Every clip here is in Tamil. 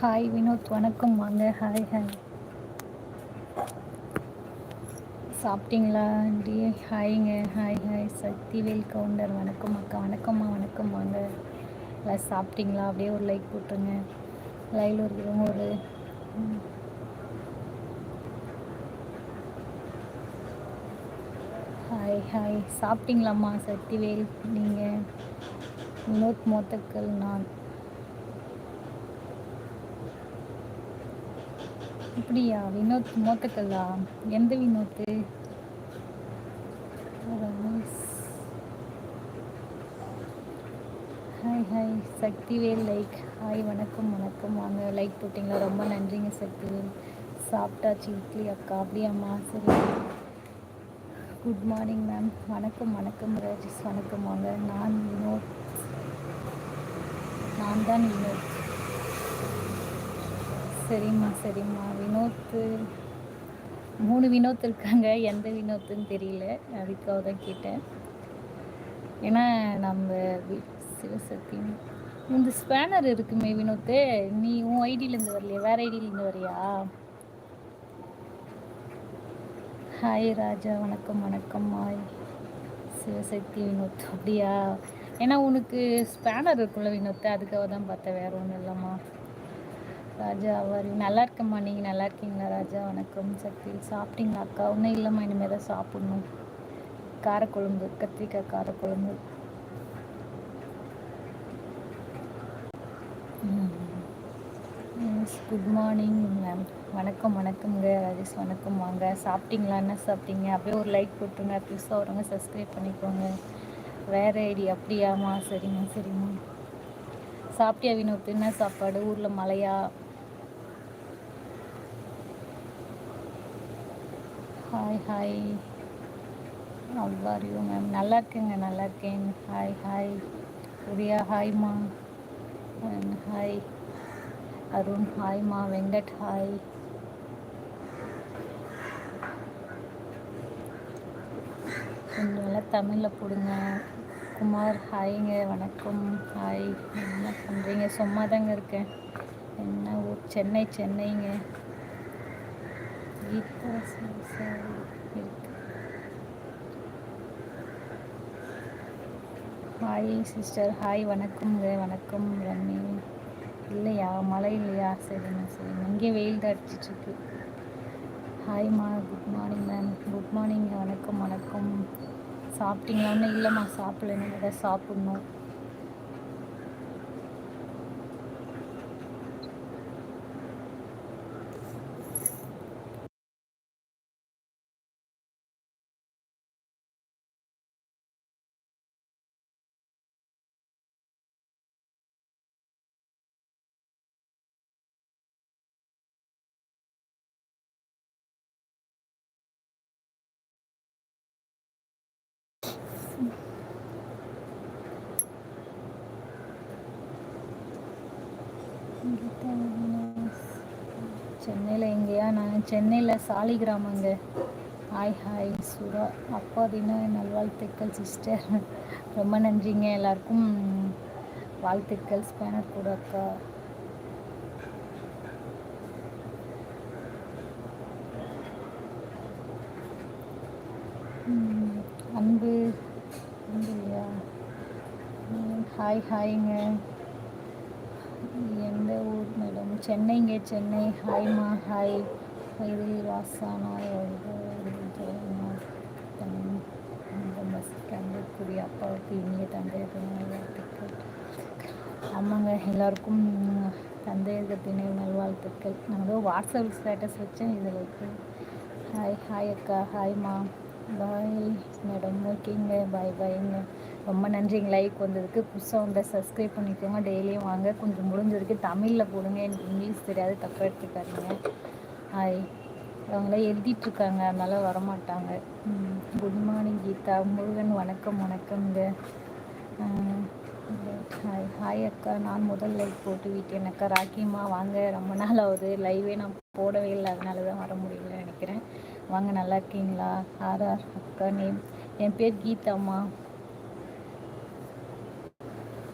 ஹாய் வினோத் வணக்கம். வாங்க. ஹாய் ஹாய் சாப்பிட்டீங்களா? டி ஹாய்ங்க ஹாய் ஹாய் சக்திவேல் கவுண்டர். வணக்கம் அக்கா. வணக்கம்மா வணக்கம். வாங்க. எல்லாம் சாப்பிட்டீங்களா? அப்படியே ஒரு லைக் போட்டுருங்க. லைவில் இருக்கிறவங்க ஒரு ஹாய் ஹாய் சாப்பிட்டீங்களாம்மா? சக்திவேல் நீங்கள் வினோத் மோத்தக்கல் நான். அப்படியா? வினோத் மோத்தக்கல்லா எந்த Vinod? Hi hi. Sakthivel like. Hi வணக்கம் வணக்கம். வாங்க லைக் போட்டிங்களா? ரொம்ப நன்றிங்க சக்திவேல் சாப்பிட்டாச்சு இட்லி அக்கா. அப்படியாம்மா? சரி. Good morning ma'am. வணக்கம் வணக்கம் ராஜேஷ். வணக்கம் வாங்க. நான் வினோத். நான் தான் வினோத். சரிம்மா சரிம்மா. வினோத்து மூணு வினோத் இருக்காங்க. எந்த வினோத்துன்னு தெரியல. அதுக்காக தான் கேட்டேன். ஏன்னா நம்ம சிவசக்தி இந்த ஸ்பேனர் இருக்குமே வினோத்து நீ உன் ஐடியிலேருந்து வரலையா? வேற ஐடியிலேருந்து வரியா? ஹாய் ராஜா வணக்கம் வணக்கம். ஹாய் சிவசக்தி வினோத் அப்படியா? ஏன்னா உனக்கு ஸ்பேனர் இருக்குல்ல வினோத்து அதுக்காக தான் பார்த்தேன். வேற ஒன்றும் இல்லைம்மா. ராஜா அவர் நல்லா இருக்கம்மா. நீங்கள் நல்லா இருக்கீங்களா ராஜா? வணக்கம். சக்தி சாப்பிட்டீங்களா அக்கா? ஒன்றும் இல்லைம்மா. இனிமேல் தான் சாப்பிட்ணும். காரக்குழம்பு கத்திரிக்காய் காரக்குழம்பு. குட் மார்னிங் மேம் வணக்கம் வணக்கம்ங்க. ராஜேஷ் வணக்கம். வாங்க. சாப்பிட்டீங்களா? என்ன சாப்பிட்டீங்க? அப்படியே ஒரு லைக் போட்டுருங்க. புதுசாக வரவங்க சப்ஸ்கிரைப் பண்ணிக்கோங்க. வேற ஐடி அப்படியாம்மா. சரிம்மா சரிம்மா. சாப்பிட்டியா வினோத்? என்ன சாப்பாடு? ஊரில் மழையா? ஹாய் ஹாய் அவ்வாரியோ மேம் நல்லா இருக்கேங்க நல்லா இருக்கேன். ஹாய் ஹாய் பிரியா ஹாய்மா ஹாய் அருண் ஹாய்மா வெங்கட் ஹாய் கொஞ்சம் நல்லா தமிழில் போடுங்க. குமார் ஹாய்ங்க வணக்கம். ஹாய் என்ன பண்ணுறீங்க சும்மா தாங்க இருக்கேன். என்ன ஊர்? சென்னை சென்னைங்க. ஹாய் சிஸ்டர் ஹாய் வணக்கம்ங்க. வணக்கம் ரம்மி. இல்லையா? மழை இல்லையா? சரிங்க சரிங்க இங்கே வெயில் தான் அடிச்சிட்ருக்கு ஹாய்மா good morning ma'am good morning வணக்கம் வணக்கம். சாப்பிட்டீங்களா? ஒன்றும் இல்லைம்மா. சாப்பிடல. நீங்கள் தான் சாப்பிட்ணும். சென்னையில் எங்கேயா? நான் சென்னையில் சாலிகிராமங்க ஹாய் ஹாய் சுரா. அப்பா தினம் நல்வாழ்த்துக்கள் சிஸ்டர் ரொம்ப நன்றிங்க எல்லாருக்கும். வாழ்த்துக்கள் ஸ்பேனர் கூட அக்கா. அன்பு. அன்பு இல்லையா? ஹாய் ஹாய்ங்க எந்த ஊர் மேடம் சென்னைங்க சென்னை. ஹாய்மா ஹாய் இது வாசானா கண்டிக்கூடிய அப்பாவுக்கு இனிய தந்தை வாழ்த்துக்கள் ஆமாங்க எல்லாருக்கும் தந்தையர்கள் திணை நல்வாழ்த்துக்கள். நான் ஏதோ வாட்ஸ்அப் ஸ்டேட்டஸ் வச்சேன் இதில் இருக்கு ஹாய் ஹாய் அக்கா. ஹாய்மா பாய் மேடம் ஓகேங்க பாய் பாய்ங்க ரொம்ப நன்றிங்க. லைக் வந்ததுக்கு புதுசாக வந்த சப்ஸ்கிரைப் பண்ணிக்கோங்க. டெய்லியும் வாங்க. கொஞ்சம் முடிஞ்ச வரைக்கும் தமிழில் போடுங்க. எனக்கு இங்கிலீஷ் தெரியாது. தப்பாக எடுத்துக்காதீங்க. ஹாய். அவங்களாம் எழுதிட்டுருக்காங்க. அதனால வரமாட்டாங்க. Good morning Geetha. முருகன் வணக்கம் வணக்கம்ங்க. ஹாய். ஹாய் அக்கா. நான் முதல் லைக் போட்டு விட்டேன் அக்கா. ராக்கிமா வாங்க. ரொம்ப நாள் ஆகுது. லைவே நான் போடவே இல்லை. அதனால தான் வர முடியல நினைக்கிறேன். வாங்க. நல்லா இருக்கீங்களா? ஆர்ஆர் அக்கா நேம். என் பேர் கீதாம்மா.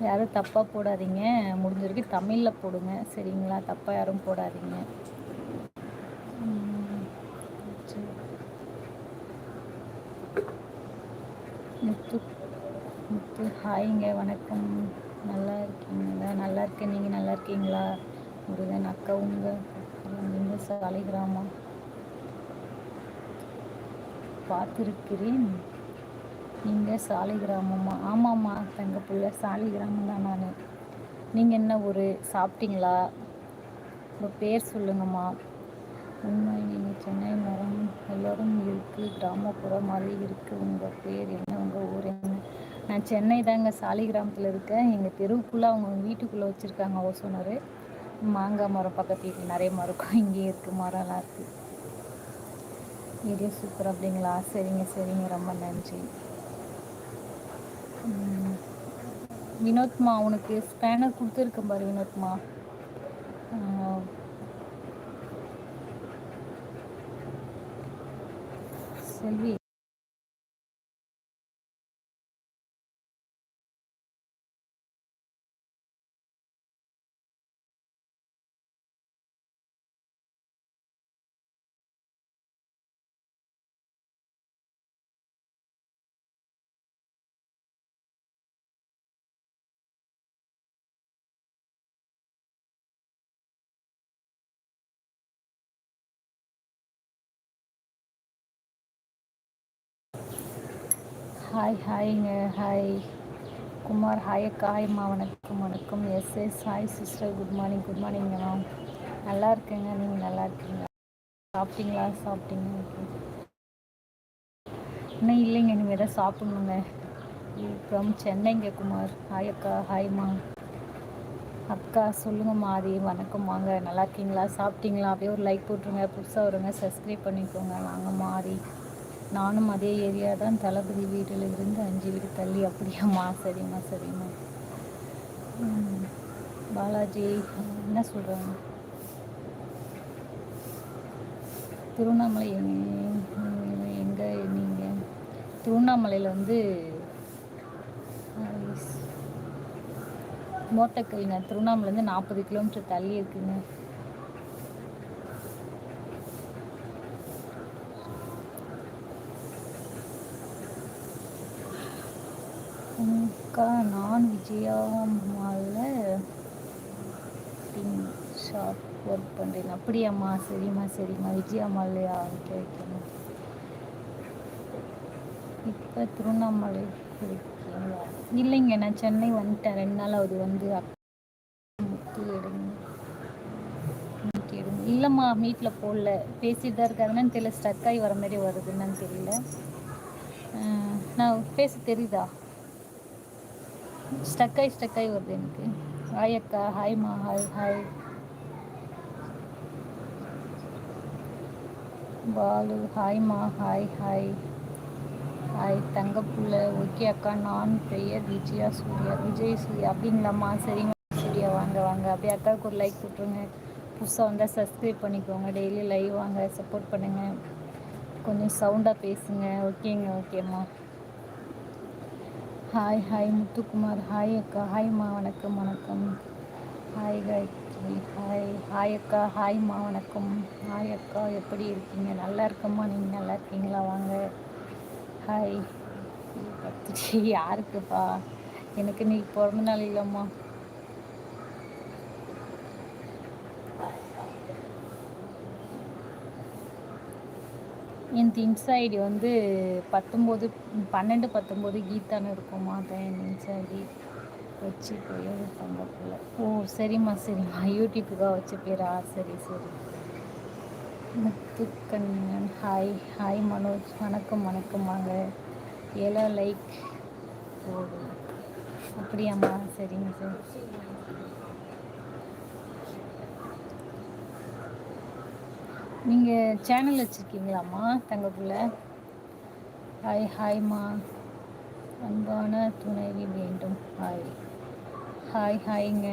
யாரும் தப்பாக போடாதீங்க. முடிஞ்ச வரைக்கும் தமிழில் போடுங்க. சரிங்களா? தப்பாக யாரும் போடாதீங்க. முத்து முத்து ஹாய்ங்க. வணக்கம். நல்லா இருக்கீங்களா? நல்லா இருக்கேன். நீங்கள் நல்லா இருக்கீங்களா? முருகன் அக்கா உங்கள் நீங்கள் சாலை கிராமம் பார்த்துருக்கிறேன். நீங்கள் சாலை கிராமமா? ஆமாம்மா தங்க பிள்ளை. சாலை கிராமம் தான் நான். நீங்கள் என்ன ஒரு சாப்பிட்டீங்களா? உங்கள் பேர் சொல்லுங்கம்மா. உண்மை நீங்கள் சென்னை மரம் எல்லோரும் இருக்குது கிராமப்புறம் மாதிரி இருக்குது உங்கள் பேர் என்ன? உங்கள் ஊர் என்ன? நான் சென்னை தாங்க சாலி கிராமத்தில் இருக்கேன். எங்கள் தெருவுக்குள்ளே அவங்க வீட்டுக்குள்ளே வச்சுருக்காங்க. ஓசோனர் மாங்காய் மரம் பக்கத்து வீட்டில் நிறைய மரம் இருக்கும் இங்கேயே இருக்குது மரம்லாம் இருக்குது இது சூப்பர் அப்படிங்களா? சரிங்க சரிங்க. ரொம்ப நன்றி. வினோத்மா உனக்கு ஸ்பேனர் கொடுத்துருக்கேன் பாரு வினோத்மா. செல்வி. ஹாய் ஹாய்ங்க ஹாய். குமார் ஹாய் அக்கா வணக்கம் வணக்கம். Yes yes hi sister good morning good morning ma'am நல்லா இருக்கேங்க நீங்கள் நல்லா இருக்கீங்க சாப்பிட்டீங்களா? சாப்பிட்டீங்க இன்னும் இல்லைங்க இனிமேல் தான் சாப்பிட்ணுங்க. ஃப்ரம் சென்னைங்க குமார். ஹாய் அக்கா ஹாய்மா அக்கா சொல்லுங்கள் மாதி வணக்கம் வாங்க. நல்லா இருக்கீங்களா? சாப்பிட்டீங்களா? அப்படியே ஒரு லைக் போட்டுருங்க. புதுசாக வருங்க சப்ஸ்கிரைப் பண்ணிக்கோங்க. வாங்க மாறி நானும் அதே ஏரியா தான் தளபதி வீட்டில் இருந்து அஞ்சு வீடு தள்ளி அப்படியாம்மா சரிம்மா சரிம்மா பாலாஜி என்ன சொல்கிறாங்க திருவண்ணாமலை எங்கே நீங்கள் திருவண்ணாமலையில் வந்து மோட்டக்கல்ங்க திருவண்ணாமலேருந்து நாற்பது கிலோமீட்டர் தள்ளி இருக்குங்க. அக்கா நான் விஜயா மாலில் ஷாப் ஒர்க் பண்ணுறேன் அப்படியாம்மா சரிம்மா சரிம்மா. விஜயா மால்லையா ஓகே ஓகேம்மா இப்போ திருவண்ணாமலை இருக்கீங்களா? இல்லைங்க நான் சென்னை வந்துட்டேன். ரெண்டு நாள் அது வந்து முத்து எடுங்க. எடுங்க. இல்லைம்மா மீட்டில் போடல. பேசிட்டு தான் இருக்காதுன்னு தெரியல. ஸ்டக் ஆகி வர மாதிரி வருதுன்னு தெரியல. நான் பேச தெரியுதா? ஸ்டக் ஆகி ஸ்டக் ஆகி வருது எனக்கு. ஹாய் அக்கா ஹாய்மா ஹாய் ஹாய் பாலு ஹாய்மா ஹாய் ஹாய் ஹாய் தங்கப்புள்ள ஓகே அக்கா நான் பெயர் விஜயா சூர்யா. விஜய் சூர்யா. அப்படிங்களாம்மா? சரிங்க சூர்யா. வாங்க வாங்க. அப்படியே அக்காவுக்கு ஒரு லைக் போட்டுருங்க. புதுசாக வந்தால் சப்ஸ்கிரைப் பண்ணிக்கோங்க. டெய்லி லைவ் வாங்க சப்போர்ட் பண்ணுங்கள் கொஞ்சம் சவுண்டாக பேசுங்க. ஓகேங்க ஓகேம்மா ஹாய் ஹாய் முத்துக்குமார் ஹாய் அக்கா ஹாய்மா வணக்கம் வணக்கம் ஹாய் காயத்ரி ஹாய் ஹாய் அக்கா ஹாய்மா வணக்கம் ஹாய் அக்கா எப்படி இருக்கீங்க? நல்லா இருக்கம்மா. நீங்கள் நல்லா இருக்கீங்களா? வாங்க. ஹாய் பத்து யாருக்குப்பா? எனக்கு இன்னைக்கு பிறந்த நாள் இல்லைம்மா. என் திங்ஸ் ஐடி வந்து பத்தொம்போது பன்னெண்டு பத்தொம்போது கீதான்னு இருக்குமா. அதான் என் திங்ஸ் ஐடி. வச்சு போய் தங்கப்பில்ல ஓ சரிம்மா சரிம்மா. யூடியூப்புக்காக வச்சு பேரா சரி சரி. முத்துக்கண்ணன். Hi hi Manoj. வணக்கம் வணக்கம். வாங்க. ஏழா லைக் போடு. அப்படியாம்மா. சரிங்க சார். நீங்கள் சேனல் வச்சுருக்கீங்களாம்மா தங்கப்புள்ள ஹாய் ஹாய்மா அன்பான துணைவி வேண்டும் ஹாய் ஹாய் ஹாய்ங்க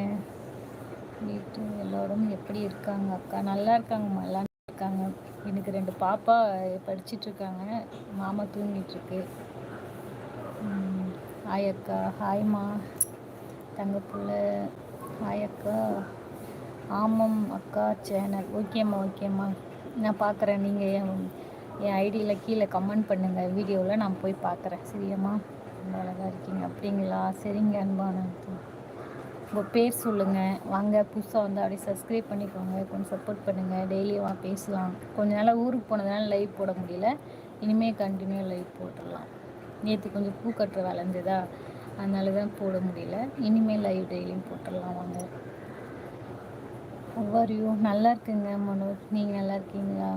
வீட்டு எல்லோரும் எப்படி இருக்காங்க? அக்கா நல்லா இருக்காங்கம்மா எல்லாம் இருக்காங்க? எனக்கு ரெண்டு பாப்பா படிச்சிட்ருக்காங்க மாமா தூங்கிட்டுருக்கு ஹாய் அக்கா. ஹாய்மா தங்கப்புள்ள ஹாய் அக்கா. ஆமாம் அக்கா சேனல் ஓகேம்மா ஓகேம்மா நான் பார்க்குறேன். நீங்கள் என் என் ஐடியில் கீழே கமெண்ட் பண்ணுங்கள் வீடியோவில் நான் போய் பார்க்குறேன். சரியம்மா? ரொம்ப அழகாக இருக்கீங்க. அப்படிங்களா? சரிங்க அன்பான உங்கள் பேர் சொல்லுங்கள் வாங்க புதுசாக வந்து அப்படியே சப்ஸ்கிரைப் பண்ணிக்கோங்க. கொஞ்சம் சப்போர்ட் பண்ணுங்கள் டெய்லியும் வா பேசலாம். கொஞ்ச நாளாக ஊருக்கு போனதுனால லைவ் போட முடியல. இனிமேல் கண்டினியூ லைவ் போட்டுடலாம். நேற்று கொஞ்சம் பூ கட்டுற வேலை அதனால தான் போட முடியல. இனிமேல் லைவ் டெய்லியும் போட்டுடலாம். வாங்க. ஒவ்வொரு நல்லா இருக்குங்க மனோஜ். நீங்கள் நல்லா இருக்கீங்களா?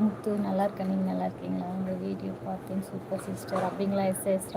முத்து நல்லா இருக்கேன். நீங்கள் நல்லா இருக்கீங்களா? உங்கள் வீடியோ பார்த்தேன். சூப்பர் சிஸ்டர் அப்படிங்களா எஸ் எஸ்